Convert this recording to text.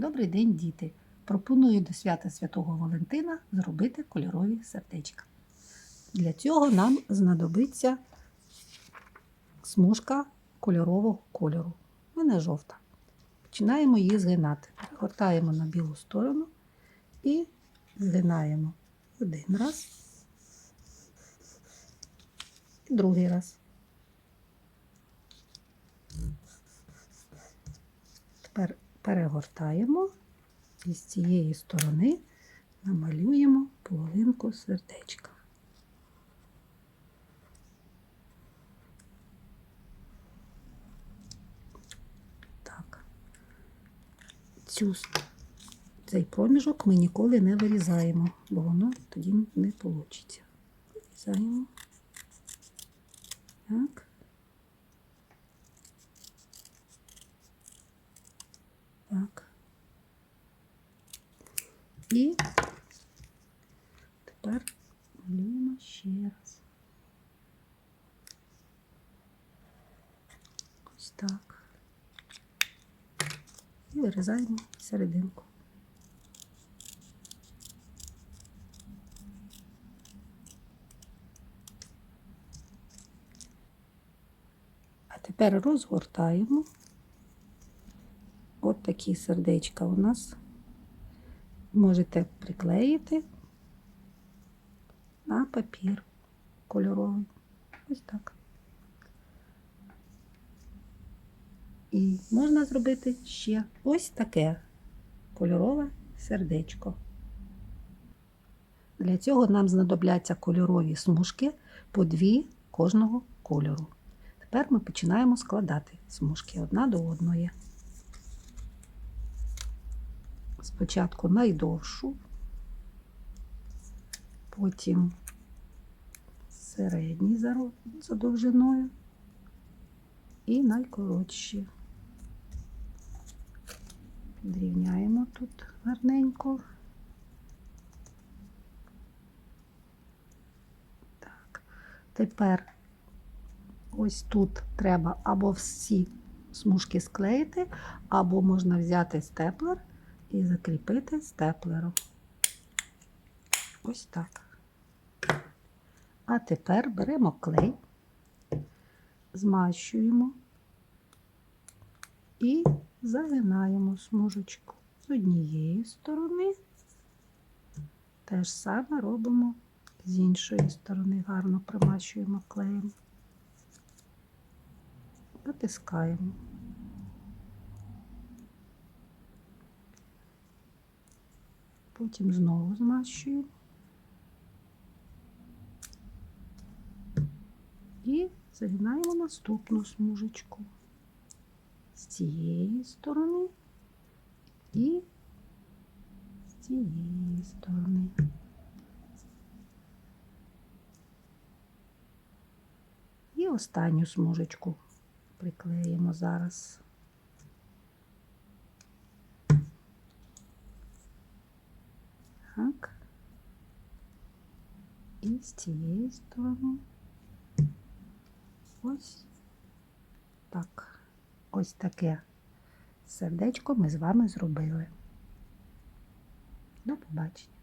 Добрий день, діти! Пропоную до свята Святого Валентина зробити кольорові сердечка. Для цього нам знадобиться смужка кольорового кольору. У жовта. Починаємо її згинати. Перегортаємо на білу сторону і згинаємо один раз і другий раз. Тепер перегортаємо і з цієї сторони намалюємо половинку сердечка. Так. Цю, цей проміжок ми ніколи не вирізаємо, бо воно тоді не вийде. Вирізаємо. Так. Так. І тепер малюємо ще раз. Ось так. І вирізаємо серединку. А тепер розгортаємо. От такі сердечка у нас. Можете приклеїти на папір кольоровий. Ось так. І можна зробити ще ось таке кольорове сердечко. Для цього нам знадобляться кольорові смужки по дві кожного кольору. Тепер ми починаємо складати смужки одна до одної. Спочатку найдовшу, потім середній за довжиною і найкоротші. Підрівняємо тут гарненько. Так. Тепер ось тут треба або всі смужки склеїти, або можна взяти степлер і закріпити степлером. Ось так. А тепер беремо клей, змащуємо і загинаємо смужечку з однієї сторони. Те ж саме робимо з іншої сторони, гарно примащуємо клеєм. Натискаємо. Потім знову змащуємо. І загинаємо наступну смужечку з цієї сторони і з цієї сторони. І останню смужечку приклеїмо зараз. Так. І з цієї сторони. Ось так. Ось таке сердечко ми з вами зробили. До побачення.